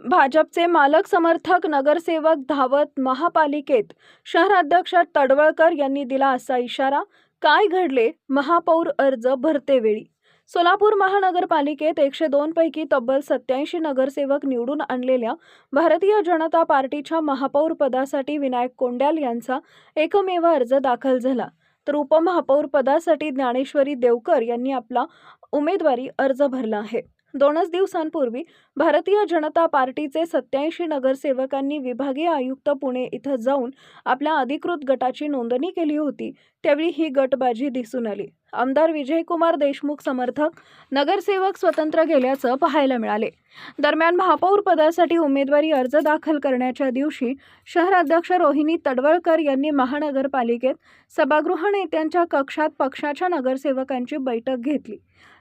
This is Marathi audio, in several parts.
भाजपचे मालक समर्थक नगरसेवक धावत महापालिकेत शहराध्यक्ष तडवळकर यांनी दिला असा इशारा काय घडले? महापौर अर्ज भरतेवेळी सोलापूर महानगरपालिकेत एकशे दोन पैकी तब्बल सत्याऐंशी नगरसेवक निवडून आणलेल्या भारतीय जनता पार्टीच्या महापौर पदासाठी विनायक कोंड्याल यांचा एकमेव अर्ज दाखल झाला. तर उपमहापौर पदासाठी ज्ञानेश्वरी देवकर यांनी आपला उमेदवारी अर्ज भरला आहे. दोनच दिवसांपूर्वी भारतीय जनता पार्टीचे सत्याऐंशी नगरसेवकांनी विभागीय आयुक्त पुणे इथं जाऊन आपल्या अधिकृत गटाची नोंदणी केली होती. त्यावेळी ही गटबाजी दिसून आली. आमदार विजयकुमार देशमुख समर्थक नगरसेवक स्वतंत्र गेल्याचं पाहायला मिळाले. दरम्यान महापौर पदासाठी उमेदवारी अर्ज दाखल करण्याच्या दिवशी शहराध्यक्ष रोहिणी तडवळकर यांनी महानगरपालिकेत सभागृह नेत्यांच्या कक्षात पक्षाच्या नगरसेवकांची बैठक घेतली.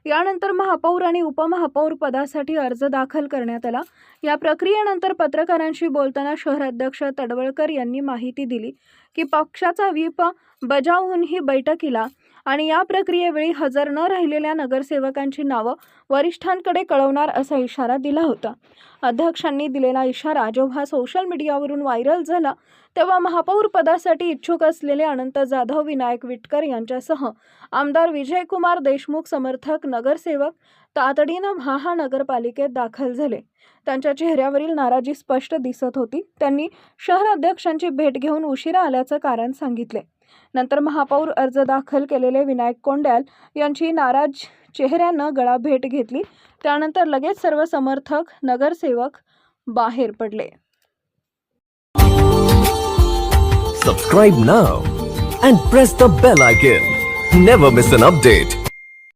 यानंतर महापौर आणि उपमहापौर पदासाठी अर्ज दाखल करण्यात आला. या प्रक्रियेनंतर पत्रकारांशी बोलताना शहराध्यक्ष तडवळकर यांनी माहिती दिली की पक्षाचा व्हीप बजावून ही बैठकीला आणि या प्रक्रियेवेळी हजर न राहिलेल्या नगरसेवकांची नावं वरिष्ठांकडे कळवणार असा इशारा दिला होता. अध्यक्षांनी दिलेला इशारा जेव्हा सोशल मीडियावरून व्हायरल झाला तेव्हा महापौर पदासाठी इच्छुक असलेले अनंत जाधव विनायक विटकर यांच्यासह आमदार विजयकुमार देशमुख समर्थक नगरसेवक तातडीनं महानगरपालिकेत दाखल झाले. त्यांच्या चेहऱ्यावरील नाराजी स्पष्ट दिसत होती. त्यांनी शहर अध्यक्षांची भेट घेऊन उशिरा आल्याचं कारण सांगितले. नंतर महापौर अर्ज दाखल केलेले विनायक कोंड्याल यांची नाराज चेहऱ्यानं गळा भेट घेतली. त्यानंतर लगेच सर्व समर्थक नगरसेवक बाहेर पडले. Subscribe now and press the bell icon never miss an update